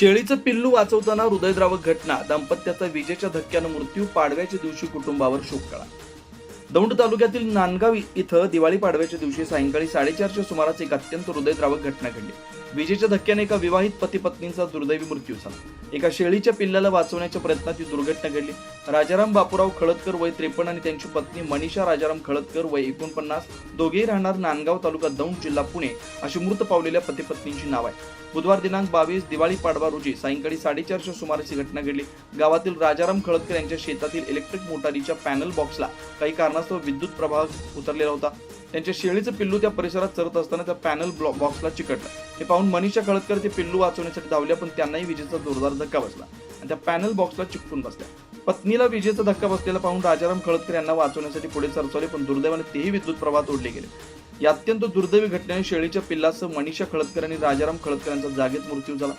शेळीचं पिल्लू वाचवताना हृदयद्रावक घटना दाम्पत्याचा विजेच्या धक्क्यानं मृत्यू पाडव्याच्या दिवशी कुटुंबावर शोक कळा. दौंड तालुक्यातील नांदगाव इथं दिवाळी पाडव्याच्या दिवशी सायंकाळी साडेचारच्या सुमारास एक अत्यंत हृदयद्रावक घटना घडली. विजेच्या धक्क्याने एका विवाहित पती पत्नीचा दुर्दैवी मृत्यू झाला. एका शेळीच्या पिल्ल्याला वाचवण्याच्या प्रयत्नात ही दुर्घटना घडली. राजाराम बापूराव खळदकर वय त्रेपन्न आणि त्यांची पत्नी मनीषा राजाराम खळदकर वय एकोणपन्नास दोघेही राहणार नांदगाव तालुका दौंड जिल्हा पुणे अशी मृत पावलेल्या पती पत्नींची नाव आहे. बुधवार दिनांक बावीस दिवाळी पाडवा रोजी सायंकाळी साडेचारच्या सुमारास ही घटना घडली. गावातील राजाराम खळदकर यांच्या शेतातील इलेक्ट्रिक मोटारीच्या पॅनल बॉक्सला काही कारणास्तव विद्युत प्रभाव उतरलेला होता. त्यांच्या शेळीचं पिल्लू त्या परिसरात चरत असताना त्या पॅनल बॉक्सला चिकटलं. हे पाहून मनीषा खळदकर ते पिल्लू वाचवण्यासाठी धावल्या पण त्यांनाही विजेचा जोरदार धक्का बसला. आणि त्या पॅनल बॉक्सला चिकटून बसल्या. पत्नीला विजेचा धक्का बसलेला पाहून राजाराम खळदकर यांना वाचवण्यासाठी पुढे सरचवले पण दुर्दैवाने तेही विद्युत प्रवाह तोडले गेले. या अत्यंत दुर्दैवी घटनेने शेळीच्या पिल्लासह मनीषा खळदकर आणि राजाराम खळदकर यांचा जागीच मृत्यू झाला.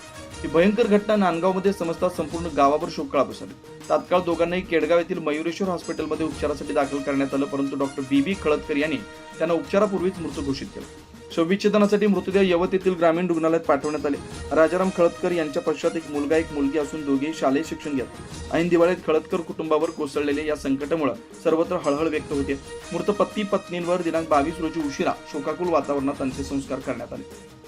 ही भयंकर घटना नांदगावमध्ये समजता संपूर्ण गावावर शोककळा पसरली. तात्काळ दोघांनाही केडगाव येथील मयुरेश्वर हॉस्पिटलमध्ये उपचारासाठी दाखल करण्यात आलं परंतु डॉक्टर बी बी खळदकर यांनी त्यांना उपचारापूर्वीच मृत घोषित केलं. शवविच्छेदनासाठी मृतदेह यवत येथील ग्रामीण रुग्णालयात पाठवण्यात आले. राजाराम खळदकर यांच्या पश्चात एक मुलगा एक मुलगी असून दोघेही शालेय शिक्षण घेत ऐन दिवाळीत खळदकर कुटुंबावर कोसळलेले या संकटामुळे सर्वत्र हळहळ व्यक्त होते. मृत पती पत्नींवर दिनांक बावीस रोजी उशिरा शोकाकुल वातावरणात अंत्यसंस्कार करण्यात आले.